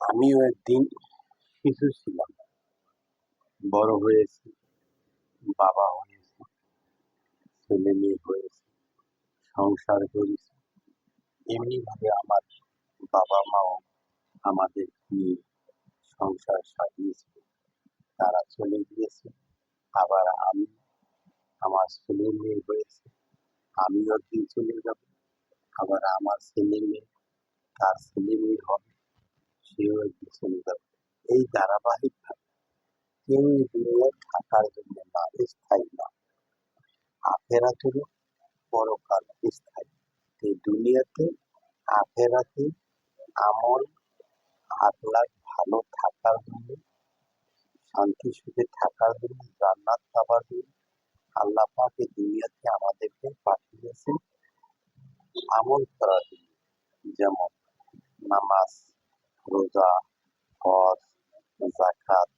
আমিও একদিন শিশু ছিলাম। বড় হয়েছি, বাবা হয়েছি, ছেলে মেয়ে হয়েছে, সংসার করেছি। এমনি ভাবে আমার বাবা মাও আমাদের নিয়ে সংসার সাজিয়েছে। তারা চলে গিয়েছে, আবার আমি আমার ছেলে মেয়ে হয়েছে, আমিও একদিন চলে যাব, আবার আমার ছেলে মেয়ে, তার ছেলে মেয়ে হবে। সেও একদিন এই ধারাবাহিক ভাবে কেউ দুনিয়ায় থাকার জন্য না, স্থায়ী না। পরকাল স্থায়ী। এই দুনিয়াতে আমল ভালো থাকার জন্য, শান্তি সুখে থাকার জন্য, জান্নাত পাবার জন্য আল্লাহ এই দুনিয়াতে আমাদেরকে পাঠিয়েছেন আমল করার জন্য। যেমন নামাজ রোজা, হজ জাকাত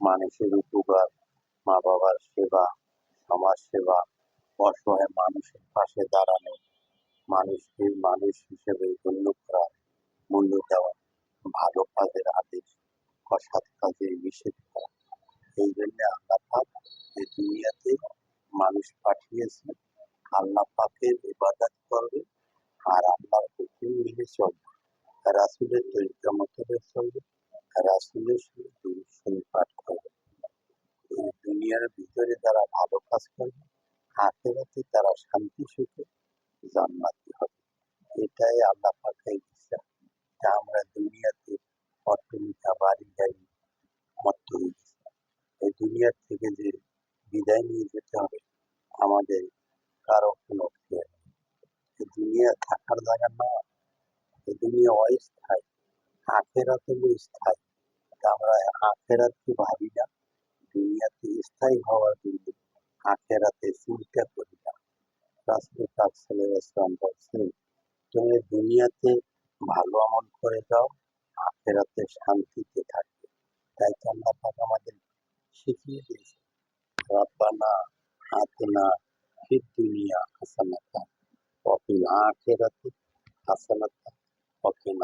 মানুষের উপকার মা বাবার সেবা, সমাজ সেবা, অসহায় মানুষের পাশে দাঁড়ানো, মানুষকে মানুষ হিসেবে গণ্য করা, মূল্য দেওয়া, ভালো কাজের আদেশ, অসৎ কাজে নিষেধ করা। এই জন্য আল্লাহ পাক এই দুনিয়াতে মানুষ পাঠিয়েছে আল্লাহ পাকের ইবাদত করবে আর আল্লাহর হুকুম মেনে চলবে। রাসুলের তরিকা মতবে চলবে রাসুলের সঙ্গে দুরূদ পাঠ করবে দুনিয়ার ভিতরে তারা ভালো কাজ করবে আখেরাতে তারা শান্তি সুখে জান্নাতি হবে। এটাই আল্লাহ পাকের ইচ্ছা। তা আমরা দুনিয়াতে অট্টলিকা বাড়ি গাড়ি মত্ত হয়ে এই দুনিয়ার থেকে যে বিদায় নিয়ে যেতে হবে, আমাদের কারও কোনো দুনিয়া থাকার জায়গা না। এই দুনিয়া অস্থায়ী। আখেরাত হলো স্থায়ী। আমরা আখেরাতকে ভাবি না? দুনিয়াতে স্থায়ী হওয়ার জন্য আখেরাতে চিন্তা করি না। রাসুল পাক ওয়াসাল্লাম বলছেন, তুমি দুনিয়াতে ভালো আমল করে যাও, আখেরাতে শান্তিতে থাকবে। তাই তো আল্লাহ পাক আমাদের শিখিয়ে দিয়েছে রব্বানা আতিনা ফিদ দুনিয়া হাসানাতা ওয়া ফিল আখিরাতি হাসানাতা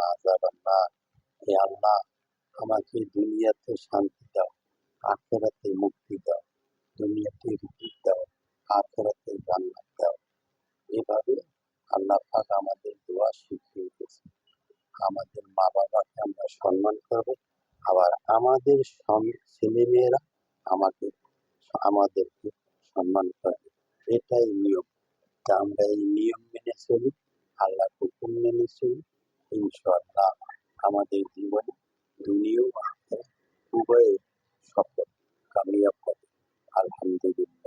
ওয়া কিনা আযাবান নার হে আল্লাহ, আমাকে দুনিয়াতে শান্তি দাও, আখেরাতে মুক্তি দাও, দুনিয়াতে রিজিক দাও, আখেরাতে জান্নাত দাও। এভাবে আল্লাহ পাক আমাদের দোয়া শিখিয়ে দিয়েছে আমাদের মা বাবাকে আমরা সম্মান করব, আবার আমাদের ছেলে মেয়েরা আমাকে আমাদেরকে সম্মান করবে। এটাই নিয়ম। আমরা এই নিয়ম মেনে চলি আল্লাহ হুকুম মেনে চলি ইনশাআল্লাহ আমাদের জীবনে দুনিয়া ও আখেরাত উভয়ে সফল কামিয়াব হবে। আলহামদুলিল্লাহ।